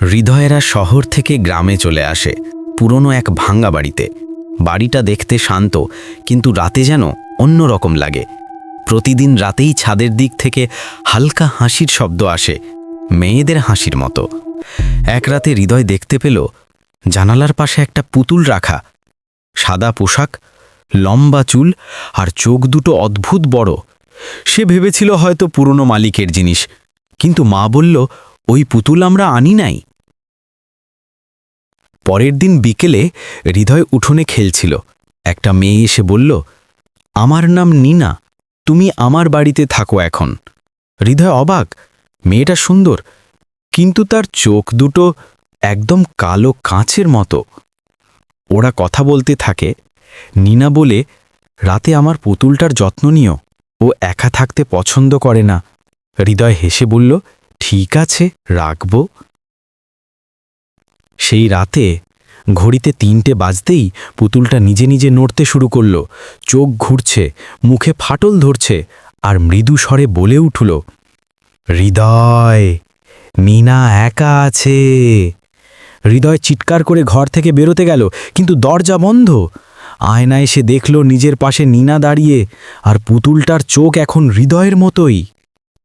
হৃদয়েরা শহর থেকে গ্রামে চলে আসে, পুরনো এক ভাঙ্গা বাড়িতে। বাড়িটা দেখতে শান্ত, কিন্তু রাতে যেন অন্য রকম লাগে। প্রতিদিন রাতেই ছাদের দিক থেকে হালকা হাসির শব্দ আসে, মেয়েদের হাসির মতো। এক রাতে হৃদয় দেখতে পেল, জানালার পাশে একটা পুতুল রাখা। সাদা পোশাক, লম্বা চুল আর চোখ দুটো অদ্ভুত বড়। সে ভেবেছিল হয়তো পুরনো মালিকের জিনিস, কিন্তু মা বলল, ওই পুতুল আমরা আনি নাই। পরের দিন বিকেলে হৃদয় উঠোনে খেলছিল। একটা মেয়ে এসে বলল, আমার নাম নিনা, তুমি আমার বাড়িতে থাকো এখন। হৃদয় অবাক, মেয়েটা সুন্দর, কিন্তু তার চোখ দুটো একদম কালো কাঁচের মতো। ওরা কথা বলতে থাকে। নিনা বলে, রাতে আমার পুতুলটার যত্ন নিও, ও একা থাকতে পছন্দ করে না। হৃদয় হেসে বলল, ঠিক আছে, রাখব। সেই রাতে ঘড়িতে তিনটে বাজতেই পুতুলটা নিজে নিজে নড়তে শুরু করল। চোখ ঘুরছে, মুখে ফাটল ধরছে আর মৃদু স্বরে বলে উঠল, হৃদয়, মিনা একা আছে। হৃদয় চিৎকার করে ঘর থেকে বেরোতে গেল, কিন্তু দরজা বন্ধ। আয়নায় সে দেখল নিজের পাশে নিনা দাঁড়িয়ে, আর পুতুলটার চোখ এখন হৃদয়ের মতোই।